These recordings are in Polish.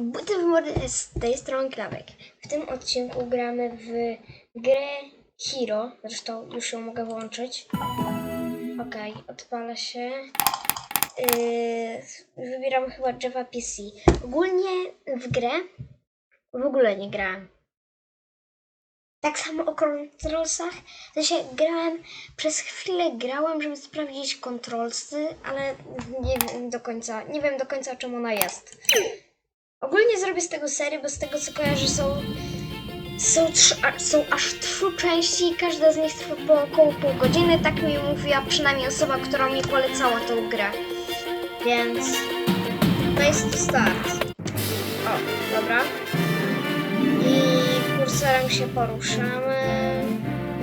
Buty w z tej strony Klawek. W tym odcinku gramy w grę Hero. Zresztą już ją mogę włączyć. Okej, odpala się. Yy, wybieram chyba Java PC. Ogólnie w grę w ogóle nie grałem. Tak samo o kontrolsach. Sensie grałem, przez chwilę grałem, żeby sprawdzić kontrolsy, ale nie wiem do końca, nie wiem do końca czym ona jest. Ogólnie zrobię z tego serię, bo z tego co kojarzę są, są, trzy, są aż trzy części i każda z nich trwa po około pół godziny. Tak mi mówiła przynajmniej osoba, która mi polecała tę grę. Więc to jest start. O, dobra. I kursorem się poruszamy.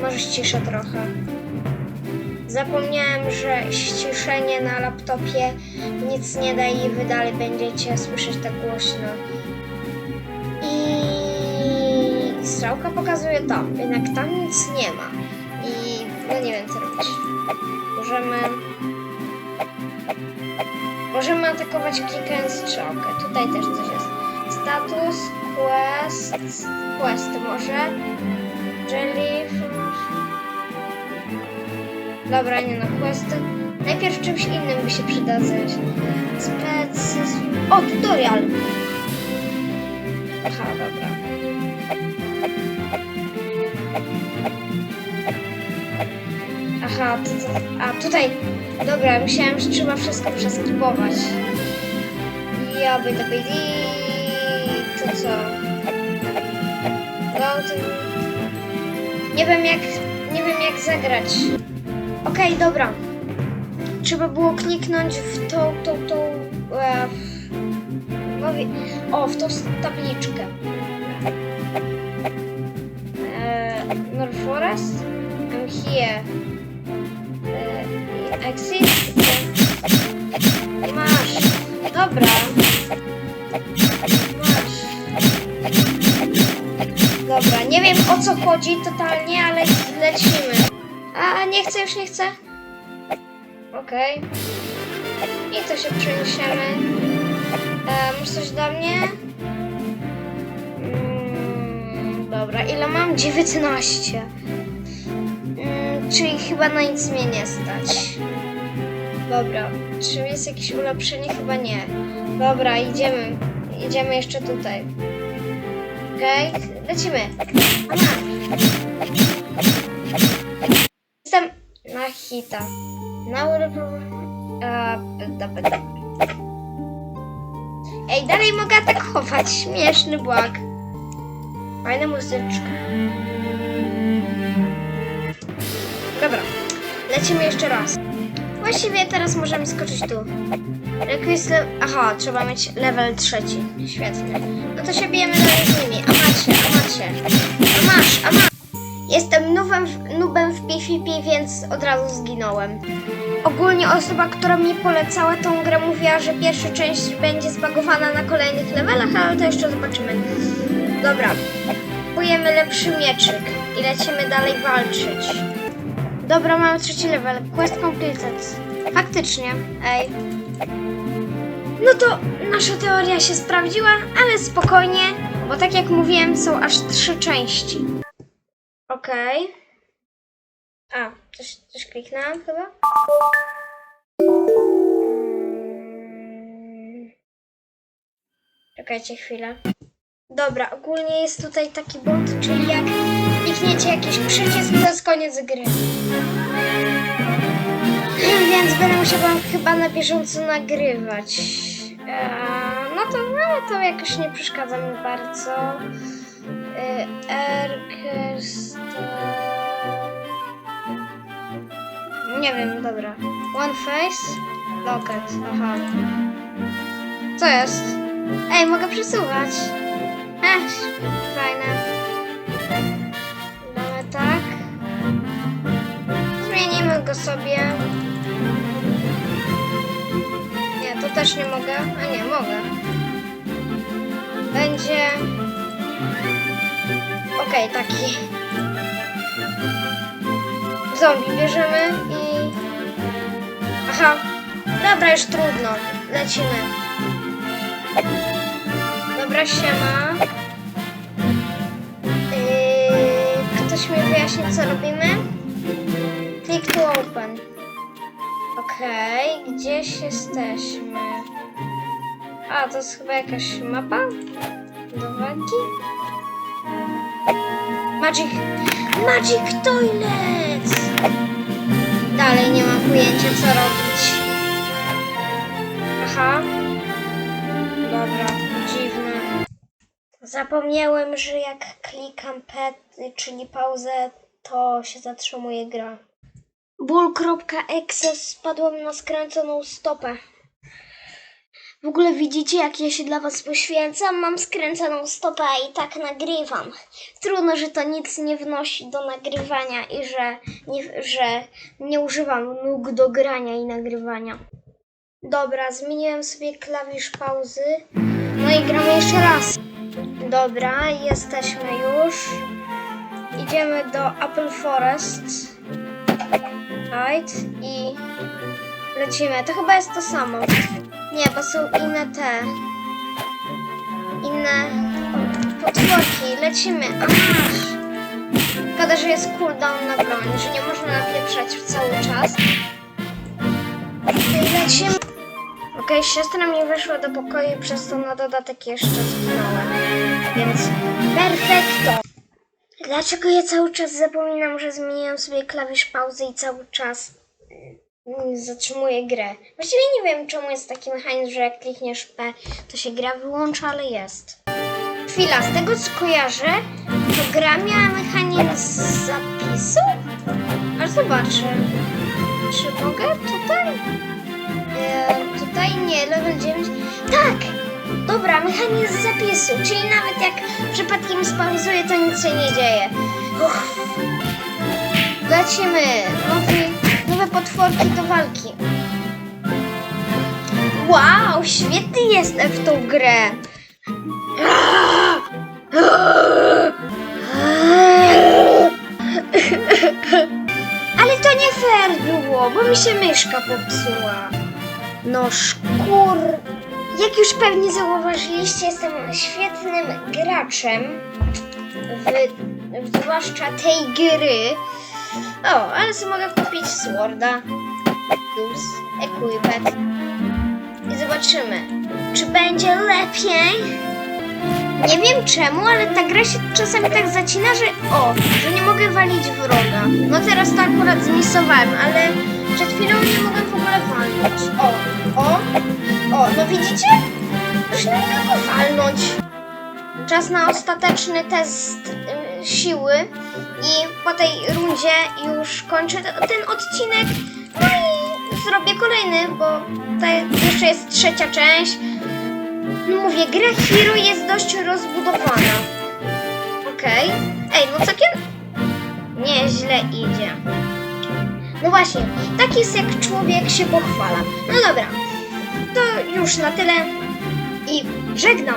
Może ściszę trochę. Zapomniałem, że ściszenie na laptopie nic nie da i wy dalej będziecie słyszeć tak głośno. I strzałka pokazuje tam, jednak tam nic nie ma. I no nie wiem co robić. Możemy. Możemy atakować klikając strzałkę. Tutaj też coś jest. Status, quest, quest może. Jellyfish. Dobra, nie no, questy. Najpierw czymś innym by się przydadzać. Specy... O, tutorial! Aha, dobra. Aha, to, to, a tutaj... Dobra, myślałem, że trzeba wszystko przeskribować. Ja będę byli... To co? No. Nie wiem jak... Nie wiem jak zagrać. Okej, dobra. Trzeba było kliknąć w tą, tą, tą... E, w, o, w tą tabliczkę. E, North Forest? I'm here. E, exit? Masz. Dobra. Masz. Dobra, nie wiem o co chodzi totalnie, ale lecimy. A, nie chcę, już nie chcę. Okej. I to się przeniesiemy. E, masz coś dla mnie? Mm, dobra, ile mam? 19. Mm, czyli chyba na nic mnie nie stać. Dobra, czy jest jakieś ulepszenie? Chyba nie. Dobra, idziemy. Idziemy jeszcze tutaj. Okej, lecimy. Aha. Hita. Na a, pyta, pyta. Ej, dalej mogę atakować. Śmieszny błag. Fajna muzyczka. Dobra, lecimy jeszcze raz. Właściwie teraz możemy skoczyć tu. Le... Aha, trzeba mieć level trzeci. Świetnie. No to się bijemy dalej z nimi. A macie, a macie. A masz, a masz. Jestem nubem w, nubem w PvP, więc od razu zginąłem. Ogólnie osoba, która mi polecała tą grę, mówiła, że pierwsza część będzie zbagowana na kolejnych levelach, ale to jeszcze zobaczymy. Dobra, kupujemy lepszy mieczyk i lecimy dalej walczyć. Dobra, mamy trzeci level. Quest completed. Faktycznie, ej. No to nasza teoria się sprawdziła, ale spokojnie, bo tak jak mówiłem, są aż trzy części. Okej. A, coś, coś kliknęłam chyba? Mm. Czekajcie chwilę. Dobra, ogólnie jest tutaj taki błąd, czyli jak klikniecie jakiś przycisk, to jest koniec gry. Więc będę musiała chyba na bieżąco nagrywać. Eee, no to, no, to jakoś nie przeszkadza mi bardzo. Eee, Orchestra... Nie wiem, dobra. One face? Locket, aha. Co jest? Ej, mogę przesuwać. Ech, fajne. Damy tak. Zmienimy go sobie. Nie, to też nie mogę. A nie, mogę. Będzie... Okej, taki. Zombie bierzemy i... Aha. Dobra, już trudno. Lecimy. Dobra, siema. Yy, ktoś mi wyjaśni, co robimy? Click to open. Okej, gdzieś jesteśmy. A, to jest chyba jakaś mapa? Do wagi? Magic... Magic Toilet! Dalej nie mam pojęcia, co robić. Aha. Dobra, dziwne. Zapomniałem, że jak klikam P, czyli pauzę, to się zatrzymuje gra. Ból.exe spadłem na skręconą stopę. W ogóle widzicie, jak ja się dla was poświęcam? Mam skręconą stopę, i tak nagrywam. Trudno, że to nic nie wnosi do nagrywania i że nie, że nie używam nóg do grania i nagrywania. Dobra, zmieniłem sobie klawisz pauzy. No i gramy jeszcze raz. Dobra, jesteśmy już. Idziemy do Apple Forest. Right. I lecimy. To chyba jest to samo. Nie, bo są inne te. Inne potworki. Lecimy. Aż. Szkoda, że jest cooldown na broń, że nie można napieprzać cały czas. Lecimy. Okej, siostra mi weszła do pokoju przez to na dodatek jeszcze zginąłem. Więc perfekto. Dlaczego ja cały czas zapominam, że zmieniłem sobie klawisz pauzy i cały czas mm, zatrzymuję grę? Właściwie nie wiem, czemu jest taki mechanizm, że jak klikniesz P, to się gra wyłącza, ale jest. Chwila, z tego co kojarzę, to gra miała mechanizm zapisu? Ale zobaczę. Czy mogę tutaj? E, tutaj nie, level 9. Tak! Dobra, mechanizm zapisu, czyli nawet jak przypadkiem spauzuję, to nic się nie dzieje. Uff. Lecimy. Nowy, nowe potworki do walki. Wow, świetny jestem w tą grę. Ale to nie fair było, bo mi się myszka popsuła. No szkur. Jak już pewnie zauważyliście, jestem świetnym graczem. W, zwłaszcza tej gry. O, ale sobie mogę kupić Sworda. Plus Equipet. I zobaczymy, czy będzie lepiej. Nie wiem czemu, ale ta gra się czasami tak zacina, że o, że nie mogę walić wroga. No teraz to akurat zmisowałem, ale przed chwilą nie mogłem w ogóle walnąć. O, o, o, no widzicie? Już nie mogę walnąć. Czas na ostateczny test y, siły i po tej rundzie już kończę te- ten odcinek. No i zrobię kolejny, bo to jeszcze jest trzecia część. No mówię, gra Hero jest dość rozbudowana. Okej. Ej, no całkiem nieźle idzie. No właśnie, tak jest jak człowiek się pochwala. No dobra, to już na tyle i żegnam.